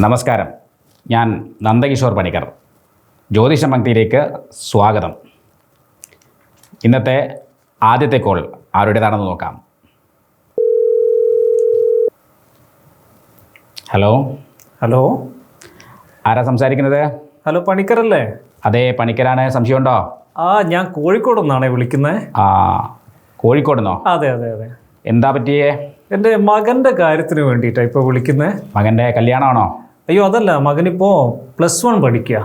നമസ്കാരം. ഞാൻ നന്ദകിഷോർ പണിക്കർ. ജ്യോതിഷ പങ്ക്തിയിലേക്ക് സ്വാഗതം. ഇന്നത്തെ ആദ്യത്തെ കോൾ ആരുടേതാണെന്ന് നോക്കാം. ഹലോ? ഹലോ? ആരാ സംസാരിക്കുന്നത്? ഹലോ പണിക്കറല്ലേ അതെ പണിക്കരാണ്. സംശയമുണ്ടോ? ആ ഞാൻ കോഴിക്കോട് നിന്നാണേ വിളിക്കുന്നത് ആ കോഴിക്കോട് നിന്നോ അതെ അതെ അതെ. എന്താ പറ്റിയേ? എന്റെ മകന്റെ കാര്യത്തിന് വേണ്ടിയിട്ടാണ് ഇപ്പോൾ വിളിക്കുന്നത് മകന്റെ കല്യാണമാണോ? അയ്യോ അതല്ല മകനിപ്പോ പ്ലസ് വൺ പഠിക്കുക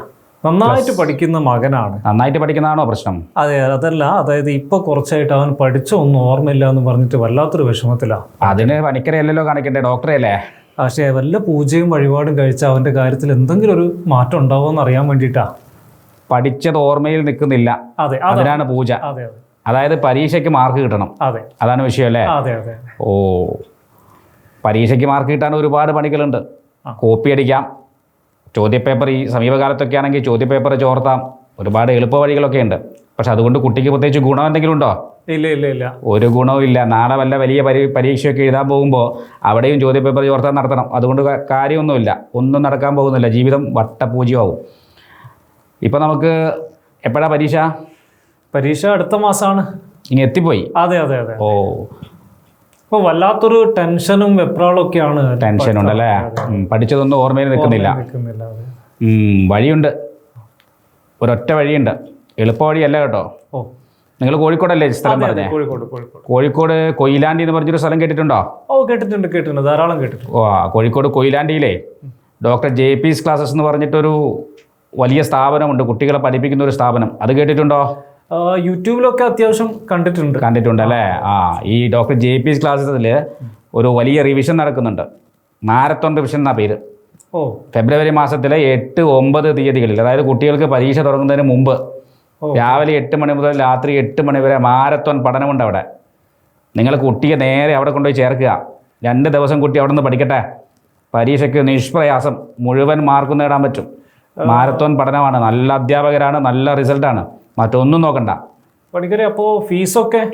നന്നായിട്ട് പഠിക്കുന്ന മകനാണ്. നന്നായിട്ട് പഠിക്കുന്നതാണോ പ്രശ്നം? അതെ അതല്ല അതായത് ഇപ്പൊ കുറച്ചായിട്ട് അവൻ പഠിച്ച ഒന്നും ഓർമ്മയില്ല എന്ന് പറഞ്ഞിട്ട് വല്ലാത്തൊരു വിഷമത്തിലാണ് അതിന് പണിക്കരയല്ലല്ലോ കാണിക്കണ്ടേ ഡോക്ടറെ അല്ലേ? പക്ഷേ വല്ല പൂജയും വഴിപാടും കഴിച്ച അവന്റെ കാര്യത്തിൽ എന്തെങ്കിലും ഒരു മാറ്റം ഉണ്ടാവുമോ എന്ന് അറിയാൻ വേണ്ടിട്ടാ പഠിച്ചത് ഓർമ്മയിൽ നിൽക്കുന്നില്ല അതെ അതെ. അതിനാണ് പൂജ. അതെ അതെ. അതായത് പരീക്ഷയ്ക്ക് മാർക്ക് കിട്ടണം. അതെ. അതാണ് വിഷയം അല്ലേ? അതെ അതെ ഓ. പരീക്ഷയ്ക്ക് മാർക്ക് കിട്ടാൻ ഒരുപാട് പണികളുണ്ട്. കോപ്പി അടിക്കാം. ചോദ്യപേപ്പർ ഈ സമീപകാലത്തൊക്കെ ആണെങ്കിൽ ചോദ്യപേപ്പർ ചോർത്താം. ഒരുപാട് എളുപ്പ വഴികളൊക്കെ ഉണ്ട് പക്ഷെ അതുകൊണ്ട് കുട്ടിക്ക് പ്രത്യേകിച്ച് ഗുണം എന്തെങ്കിലും ഉണ്ടോ? ഇല്ല ഇല്ല ഇല്ല. ഒരു ഗുണവും ഇല്ല. നാളെ വല്ല വലിയ പരി പരീക്ഷയൊക്കെ എഴുതാൻ പോകുമ്പോൾ അവിടെയും ചോദ്യപേപ്പർ ചോർത്താൻ നടത്തണം. അതുകൊണ്ട് കാര്യമൊന്നുമില്ല. ഒന്നും നടക്കാൻ പോകുന്നില്ല. ജീവിതം വട്ടപൂജ്യമാവും. ഇപ്പം നമുക്ക് എപ്പോഴാണ് പരീക്ഷ? പരീക്ഷ അടുത്ത മാസമാണ്. ഇനി എത്തിപ്പോയി? അതെ അതെ അതെ. ഓ. ഇപ്പൊ വല്ലാത്തൊരു ടെൻഷനും വെപ്രാളും ഒക്കെയാണ് ടെൻഷൻ ഉണ്ടല്ലേ പഠിച്ചതൊന്നും ഓർമ്മയിൽ നിൽക്കുന്നില്ല. വഴിയുണ്ട്. ഒരൊറ്റ വഴിയുണ്ട്. എളുപ്പ വഴിയല്ല കേട്ടോ നിങ്ങൾ കോഴിക്കോടല്ലേ സ്ഥലം പറഞ്ഞേ? കോഴിക്കോട് കൊയിലാണ്ടി എന്ന് പറഞ്ഞൊരു സ്ഥലം കേട്ടിട്ടുണ്ടോ? ഓ കേട്ടിട്ടുണ്ട് കേട്ടിട്ടുണ്ട്. ധാരാളം കേട്ടിട്ടുണ്ട്. ഓ കോഴിക്കോട് കൊയിലാണ്ടിയിലെ ഡോക്ടർ ജെ പി ക്ലാസസ് എന്ന് പറഞ്ഞിട്ടൊരു വലിയ സ്ഥാപനമുണ്ട്. കുട്ടികളെ പഠിപ്പിക്കുന്ന ഒരു സ്ഥാപനം. അത് കേട്ടിട്ടുണ്ടോ? യൂട്യൂബിലൊക്കെ അത്യാവശ്യം കണ്ടിട്ടുണ്ട്. കണ്ടിട്ടുണ്ട് അല്ലേ? ആ ഈ ഡോക്ടർ ജെ പി ക്ലാസ്സിൽ ഒരു വലിയ റിവിഷൻ നടക്കുന്നുണ്ട്. മാരത്തോൺ റിവിഷൻ എന്നാ പേര്. ഓ. ഫെബ്രുവരി മാസത്തിലെ എട്ട് ഒമ്പത് തീയതികളിൽ അതായത് കുട്ടികൾക്ക് പരീക്ഷ തുടങ്ങുന്നതിന് മുമ്പ് രാവിലെ എട്ട് മണി മുതൽ രാത്രി എട്ട് മണി വരെ മാരത്തോൺ പഠനമുണ്ട് അവിടെ. നിങ്ങൾ കുട്ടിയെ നേരെ അവിടെ കൊണ്ടുപോയി ചേർക്കുക. രണ്ട് ദിവസം കുട്ടി അവിടെ നിന്ന് പഠിക്കട്ടെ. പരീക്ഷയ്ക്ക് നിഷ്പ്രയാസം മുഴുവൻ മാർക്ക് നേടാൻ പറ്റും. മാരത്തോൺ പഠനമാണ്. നല്ല അധ്യാപകരാണ് നല്ല റിസൾട്ടാണ് മറ്റൊന്നും നോക്കണ്ട. പണിക്കരെ അപ്പോ ഫീസൊക്കെ?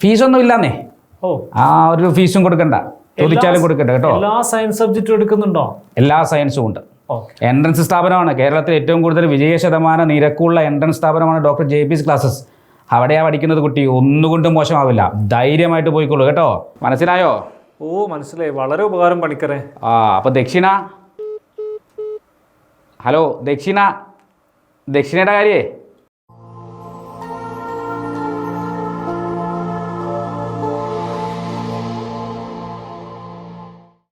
ഫീസൊന്നും ഇല്ലാന്നേ. ഓ. ആ ഒരു ഫീസും കൊടുക്കണ്ട. ചോദിച്ചാലും കൊടുക്കണ്ട കേട്ടോ. എല്ലാ സയൻസ് സബ്ജക്റ്റും എടുക്കുന്നുണ്ടോ? എല്ലാ സയൻസും ഉണ്ട്. എൻട്രൻസ് സ്ഥാപനമാണ്. കേരളത്തിൽ ഏറ്റവും കൂടുതൽ വിജയ ശതമാനം നിരക്കുള്ള എൻട്രൻസ് സ്ഥാപനമാണ് ഡോക്ടർ ജെ പി ക്ലാസ്സസ് അവിടെയാണ് പഠിക്കുന്നത് കുട്ടി. ഒന്നുകൊണ്ടും മോശമാവില്ല. ധൈര്യമായിട്ട് പോയിക്കോളൂ കേട്ടോ. മനസ്സിലായോ? ഓ മനസ്സിലായി. വളരെ ഉപകാരം പണിക്കറേ ആ അപ്പോൾ ദക്ഷിണ? ഹലോ ദക്ഷിണ? ദക്ഷിണയുടെ കാര്യേ?